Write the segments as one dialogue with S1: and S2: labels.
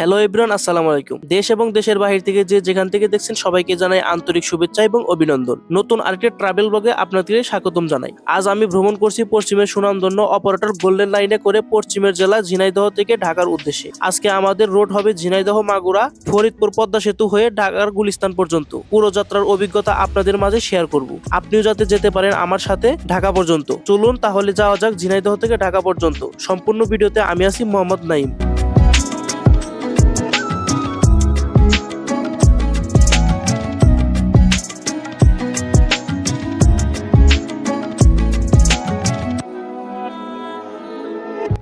S1: Hello everyone আসসালামু আলাইকুম। দেশ এবং দেশের বাহির থেকে যে যেখান থেকে দেখছেন সবাইকে জানাই আন্তরিক শুভেচ্ছা এবং অভিনন্দন। নতুন আরেকটি ট্রাভেল ব্লগে আপনাদেরকে স্বাগতম জানাই। আজ আমি ভ্রমণ করছি পশ্চিমের সুনামধন্য অপারেটর গোল্ডেন লাইনে করে পশ্চিমের জেলা ঝিনাইদহ থেকে ঢাকার উদ্দেশ্যে। আজকে আমাদের রোড হবে ঝিনাইদহ মাগুরা, ফরিদপুর পদ্মা সেতু হয়ে ঢাকার গুলিস্তান পর্যন্ত। পুরো যাত্রার অভিজ্ঞতা আপনাদের মাঝে শেয়ার করব। আপনিও যাতে যেতে পারেন আমার সাথে ঢাকা পর্যন্ত। চলুন তাহলে যাওয়া যাক ঝিনাইদহ থেকে ঢাকা পর্যন্ত। সম্পূর্ণ ভিডিওতে আমি আছি মোহাম্মদ নাইম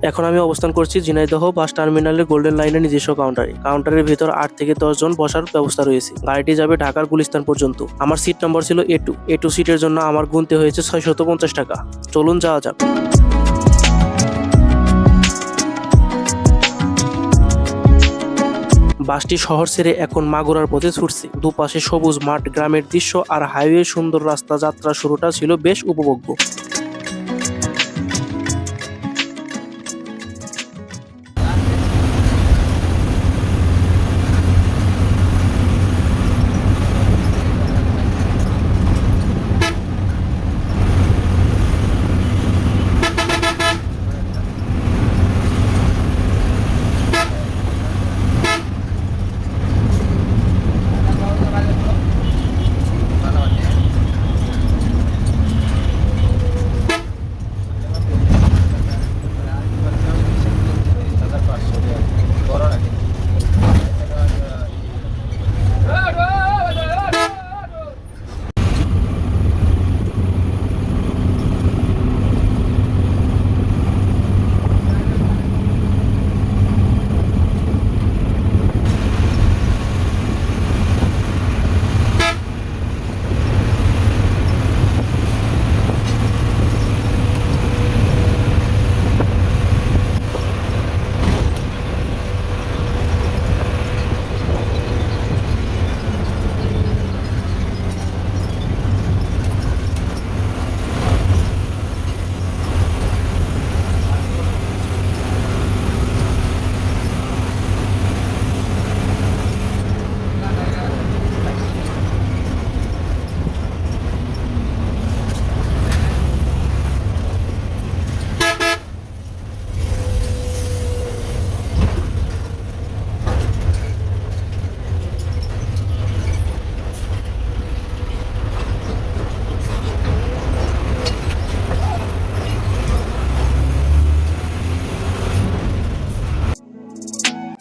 S1: এখন আমি অবস্থান করছি ঝিনাইদহ বাস টার্মিনালের গোল্ডেন লাইনের নিজস্ব কাউন্টারে কাউন্টারের ভিতর আট থেকে দশ জন বসার ব্যবস্থা রয়েছে। গাড়িটি যাবে ঢাকার গুলিস্তান পর্যন্ত। আমার সিট নম্বর ছিল এ টু এ টু সিটের জন্য আমার গুনতে হয়েছে ছয়শত পঞ্চাশ টাকা। চলুন যাওয়া যাক। বাসটি শহর ছেড়ে এখন মাগুরার পথে ছুটছে। দুপাশে সবুজ মাঠ, গ্রামের দৃশ্য আর হাইওয়ে সুন্দর রাস্তা যাত্রা শুরুটা ছিল বেশ উপভোগ্য।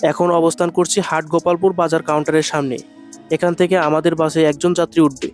S1: এখন অবস্থান করছি হাট গোপালপুর বাজার কাউন্টারের সামনে। এখান থেকে আমাদের বাসে একজন যাত্রী উঠবে।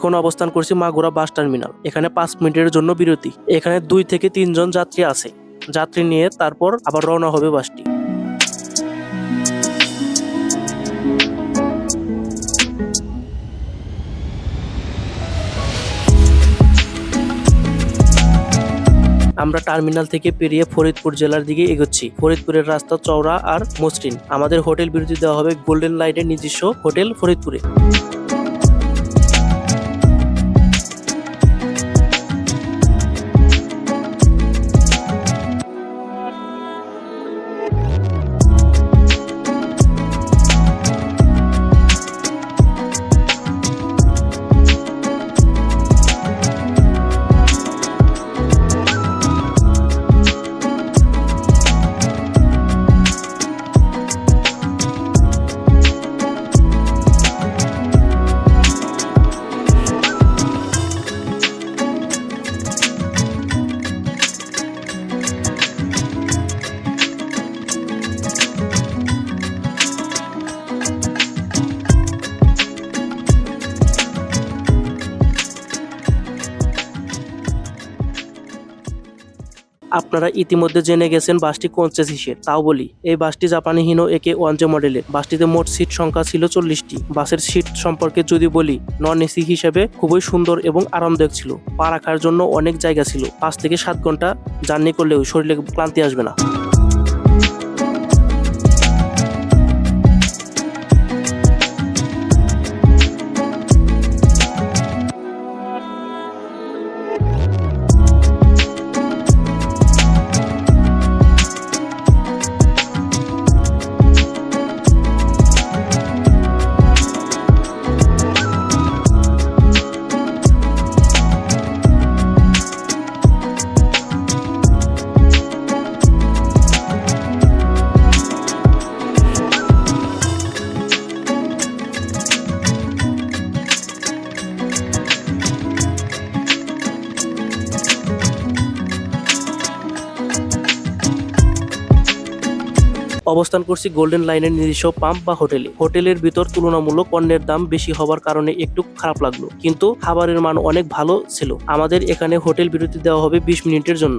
S1: এখন অবস্থান করছি মাগুরা বাস টার্মিনাল। এখানে পাঁচ মিনিটের জন্য বিরতি। এখানে দুই থেকে তিনজন যাত্রী আছে। যাত্রী নিয়ে তারপর আবার রওনা হবে বাসটি। আমরা টার্মিনাল থেকে পেরিয়ে ফরিদপুর জেলার দিকে এগোচ্ছি। ফরিদপুরের রাস্তা চওড়া আর মসৃণ। আমাদের হোটেল বিরতি দেওয়া হবে গোল্ডেন লাইনের নিজস্ব হোটেল ফরিদপুরে। আপনারা ইতিমধ্যে জেনে গেছেন বাসটি কোন চেসিসের, তাও বলি। এই বাসটি জাপানি হিনো একে ওয়ানজে মডেলের। বাসটিতে মোট সিট সংখ্যা ছিল চল্লিশটি। বাসের সিট সম্পর্কে যদি বলি নন এসি হিসেবে খুবই সুন্দর এবং আরামদায়ক ছিল। পা রাখার জন্য অনেক জায়গা ছিল। পাঁচ থেকে সাত ঘণ্টা জার্নি করলেও শরীরে ক্লান্তি আসবে না। অবস্থান করছি গোল্ডেন লাইনের নিজস্ব পাম্প বা হোটেলে হোটেলের ভিতর তুলনামূলক পণ্যের দাম বেশি হওয়ার কারণে একটু খারাপ লাগল। কিন্তু খাবারের মান অনেক ভালো ছিল। আমাদের এখানে হোটেল বিরতি দেওয়া হবে বিশ মিনিটের জন্য।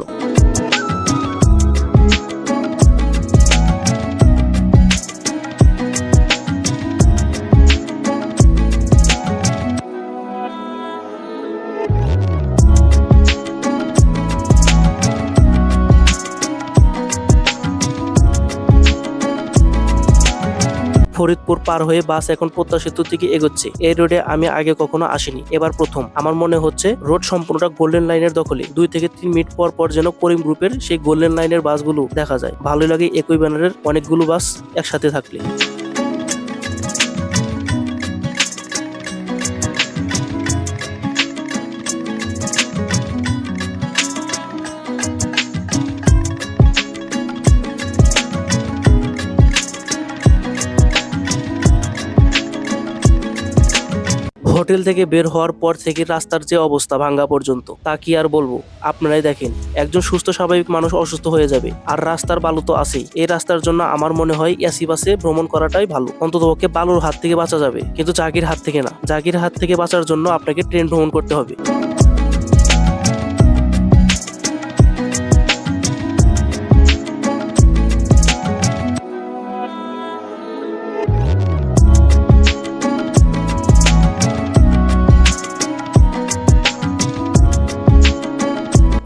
S1: ফরিদপুর পার হয়ে বাস এখন পদ্মা সেতুর দিকে এগোচ্ছে। এই রোডে আমি আগে কখনো আসিনি, এবার প্রথম। আমার মনে হচ্ছে রোড সম্পূর্ণটা গোল্ডেন লাইনের দখলে। দুই থেকে তিন মিনিট পর পর যেন করিম গ্রুপের সেই গোল্ডেন লাইনের বাসগুলো দেখা যায়। ভালো লাগে একই ব্যানারের অনেকগুলো বাস একসাথে থাকলে। হোটেল থেকে বের হওয়ার পর থেকে রাস্তার যে অবস্থা ভাঙ্গা পর্যন্ত, তা কি আর বলব? আপনারাই দেখেন, একজন সুস্থ স্বাভাবিক মানুষ অসুস্থ হয়ে যাবে। আর রাস্তার বালু তো আছেই। এই রাস্তার জন্য আমার মনে হয় এসি বাসে ভ্রমণ করাটাই ভালো। অন্ততপক্ষে বালুর হাত থেকে বাঁচা যাবে। কিন্তু জাগির হাত থেকে না। জাগির হাত থেকে বাঁচার জন্য আপনাকে ট্রেন ভ্রমণ করতে হবে।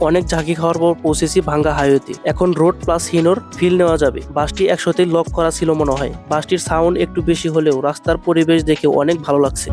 S1: অনেক ঝাঁকি খাওয়ার পর পৌঁছেছি ভাঙ্গা হাইওয়েতে। এখন রোড প্লাস হিনোর ফিল নেওয়া যাবে। বাসটি একসাথে লক করা ছিল মনে হয়। বাসটির সাউন্ড একটু বেশি হলেও রাস্তার পরিবেশ দেখে অনেক ভালো লাগছে।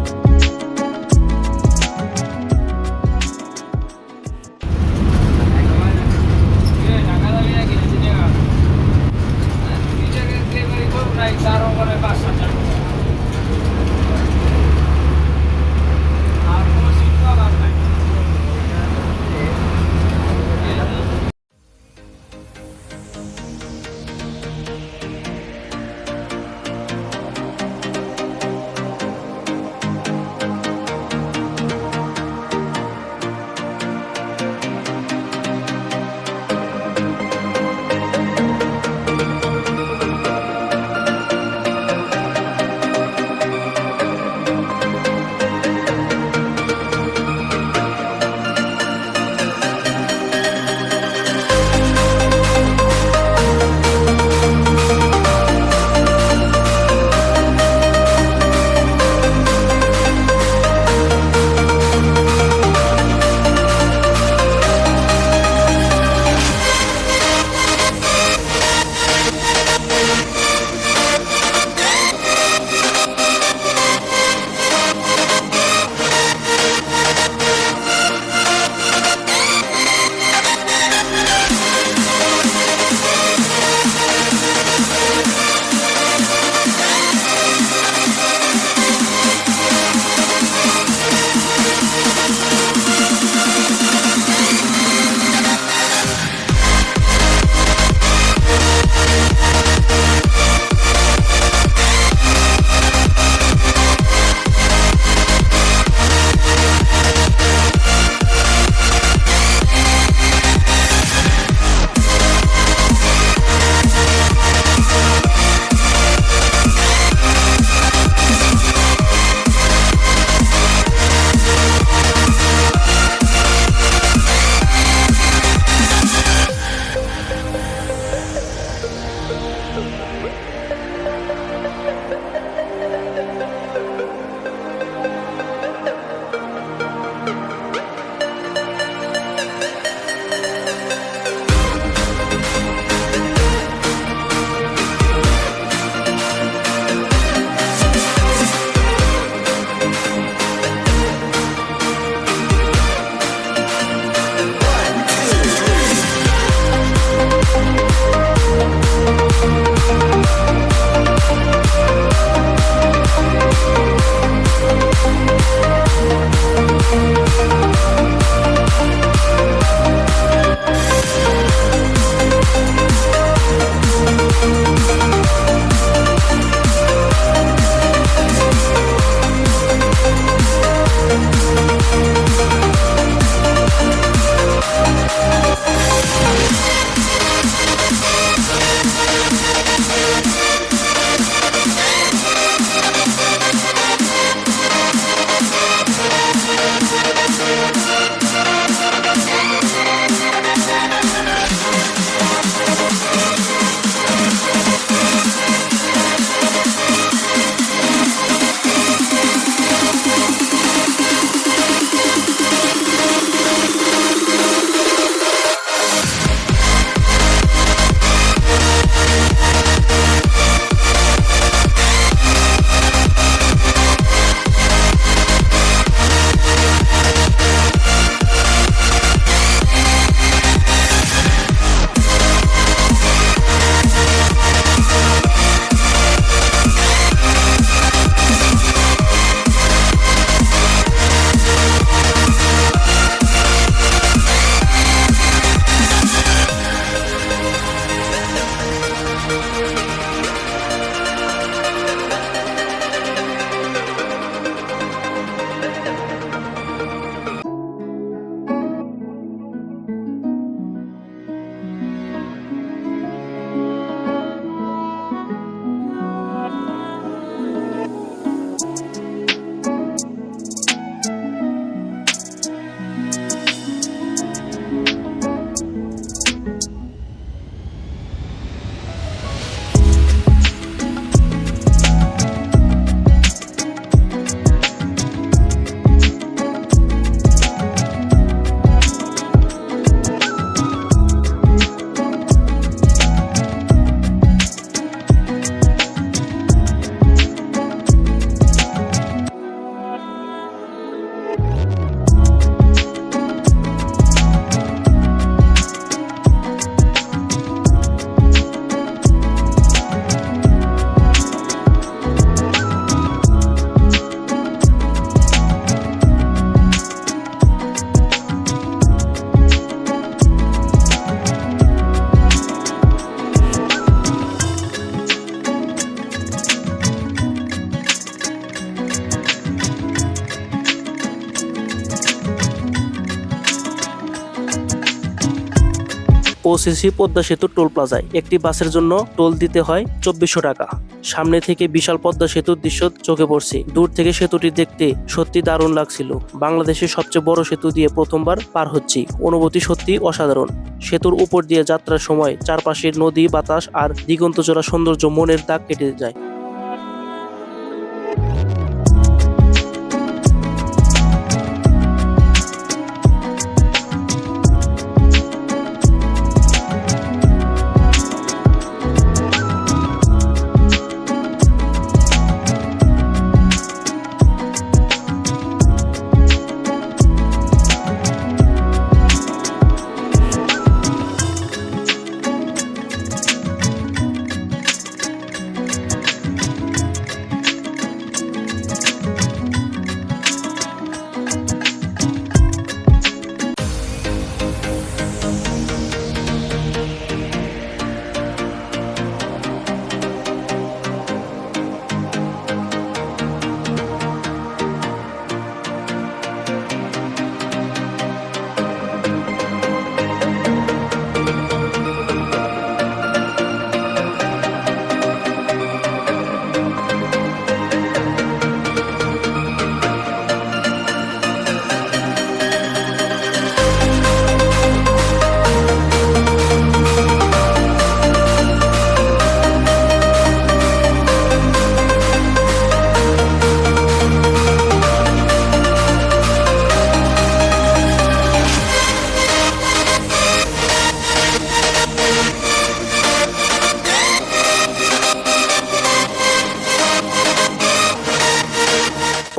S1: পৌঁছেছি পদ্মা সেতু টোল প্লাজায় একটি বাসের জন্য টোল দিতে হয় চব্বিশশো টাকা। সামনে থেকে বিশাল পদ্মা সেতুর দৃশ্য চোখে পড়ছে। দূর থেকে সেতুটি দেখতে সত্যি দারুণ লাগছিল। বাংলাদেশের সবচেয়ে বড় সেতু দিয়ে প্রথমবার পার হচ্ছি। অনুভূতি সত্যি অসাধারণ। সেতুর উপর দিয়ে যাত্রার সময় চারপাশের নদী, বাতাস আর দিগন্তজোড়া সৌন্দর্য মনের দাগ কেটে যায়।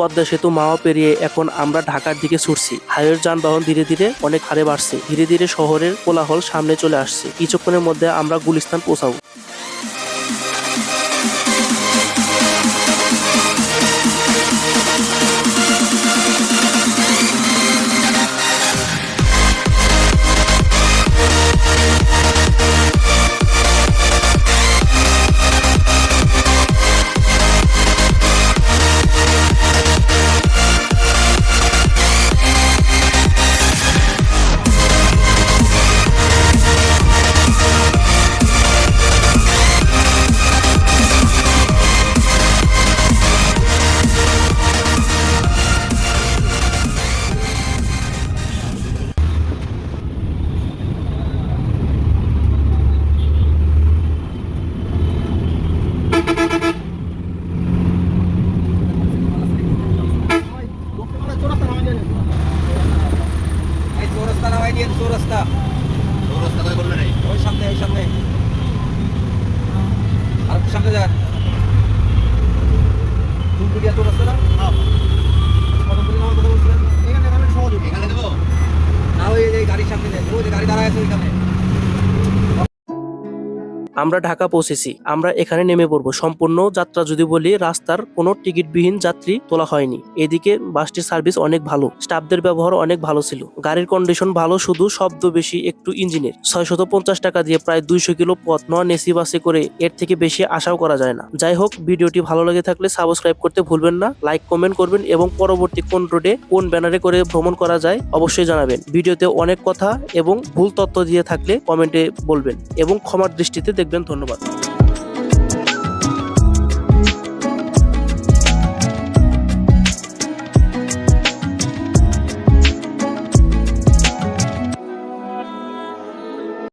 S1: পদ্মা সেতু মাওয়া পেরিয়ে এখন আমরা ঢাকার দিকে ছুটছি। হাইওয়ের যানবাহন ধীরে ধীরে অনেক হারে বাড়ছে। ধীরে ধীরে শহরের কোলাহল সামনে চলে আসছে। কিছুক্ষণের মধ্যে আমরা গুলিস্তান পৌঁছাবো। আমরা ঢাকা পৌঁছেছি, আমরা এখানে নেমে পড়ব। সম্পূর্ণ যাত্রা যদি বলি, রাস্তার কোনো টিকিটবিহীন যাত্রী তোলা হয়নি। এদিকে বাসটির সার্ভিস অনেক ভালো, স্টাফদের ব্যবহার অনেক ভালো ছিল। গাড়ির কন্ডিশন ভালো, শুধু শব্দ বেশি, একটু ইঞ্জিনের। ছয়শত পঞ্চাশ টাকা দিয়ে প্রায় দুইশো কিলো পথ নন এসি বাসে করে এর থেকে বেশি আশাও করা যায় না। যাই হোক, ভিডিওটি ভালো লেগে থাকলে সাবস্ক্রাইব করতে ভুলবেন না, লাইক, কমেন্ট করবেন এবং পরবর্তী কোন রোডে কোন ব্যানারে করে ভ্রমণ করা যায় অবশ্যই জানাবেন। ভিডিওতে অনেক কথা এবং ভুল তথ্য দিয়ে থাকলে কমেন্টে বলবেন এবং ক্ষমার দৃষ্টিতে দেখবেন। দেন ধন্যবাদ।